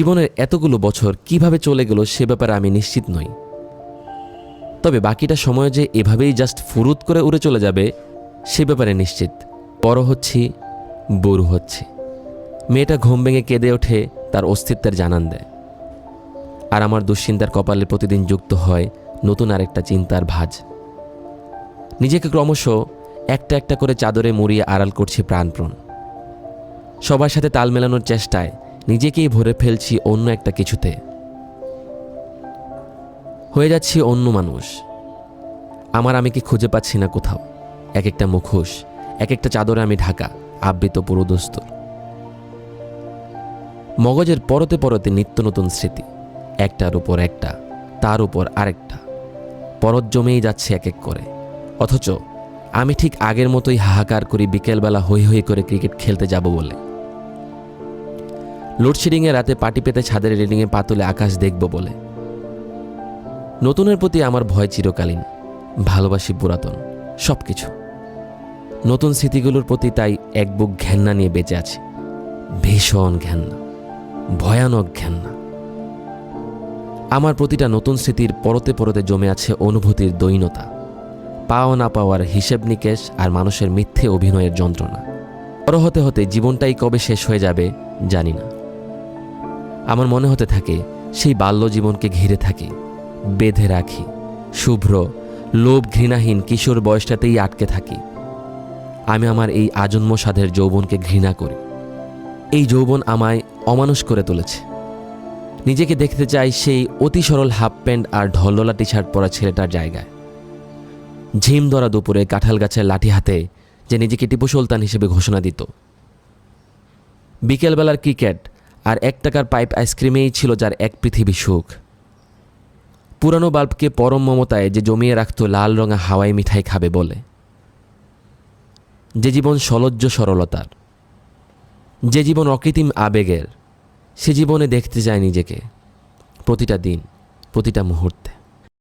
জীবনের এতগুলো বছর কীভাবে চলে গেল সে ব্যাপারে আমি নিশ্চিত নই। তবে বাকিটা সময় যে এভাবেই জাস্ট ফুরুত করে উড়ে চলে যাবে, সে ব্যাপারে নিশ্চিত। বড় হচ্ছি, বুড়ো হচ্ছি। মেয়েটা ঘুম ভেঙে কেঁদে ওঠে, তার অস্তিত্বের জানান দেয়। আর আমার দুশ্চিন্তার কপালে প্রতিদিন যুক্ত হয় নতুন আরেকটা চিন্তার ভাঁজ। নিজেকে ক্রমশ একটা একটা করে চাদরে মুড়িয়ে আড়াল করছি প্রাণপ্রণ। সবার সাথে তাল মেলানোর চেষ্টায় নিজেকেই ভরে ফেলছি অন্য একটা কিছুতে। হয়ে যাচ্ছি অন্য মানুষ। আমার আমি কি খুঁজে পাচ্ছি না কোথাও? এক একটা মুখোশ, এক একটা চাদরে আমি ঢাকা, আবৃত পুরোদস্তুর মগজের পরতে পরতে নিত্য নতুন স্মৃতি, একটার উপর একটা, তার উপর আরেকটা। পরত জমেই যাচ্ছে এক এক করে। অথচ আমি ঠিক আগের মতোই হাহাকার করি বিকেলবেলা হই হই করে ক্রিকেট খেলতে যাব বলে। লোডশেডিংয়ে রাতে পাটি পেতে ছাদের রেলিংয়ে পা তুলে আকাশ দেখব বলে। নতুনের প্রতি আমার ভয় চিরকালীন। ভালোবাসি পুরাতন সব কিছু নতুন স্মৃতিগুলোর প্রতি তাই এক বুক ঘেন্না নিয়ে বেঁচে আছে। ভীষণ ঘেন্না, ভয়ানক ঘেন্না। আমার প্রতিটা নতুন স্মৃতির পরতে পরতে জমে আছে অনুভূতির দৈনতা। পাওয়া না পাওয়ার হিসেব নিকেশ আর মানুষের মিথ্যে অভিনয়ের যন্ত্রণা। বড় হতে হতে জীবনটাই কবে শেষ হয়ে যাবে জানি না। আমার মনে হতে থাকে, সেই বাল্য জীবনকে ঘিরে থাকি, বেঁধে রাখি, শুভ্র লোভ ঘৃণাহীন কিশোর বয়সটাতেই আটকে থাকি। আমি আমার এই আজন্ম সাধের যৌবনকে ঘৃণা করি। এই যৌবন আমায় অমানুষ করে তুলেছে। নিজেকে দেখতে চাই সেই অতি সরল হাফ প্যান্ট আর ঢলডলা টি শার্ট পরা ছেলেটার জায়গায়। ঝিম ধরা দুপুরে কাঁঠাল গাছের লাঠি হাতে যে নিজেকে টিপু সুলতান হিসেবে ঘোষণা দিত। বিকেলবেলার ক্রিকেট আর এক টাকার পাইপ আইসক্রিমেই ছিল যার এক পৃথিবী সুখ। পুরানো বাল্বকে পরম মমতায় যে জমিয়ে রাখত লাল রঙা হাওয়াই মিঠাই খাবে বলে। যে জীবন সলজ্জ সরলতার। যে জীবন অকৃত্রিম আবেগের। সে জীবনে দেখতে চায় নিজেকে। প্রতিটা দিন, প্রতিটা মুহূর্তে।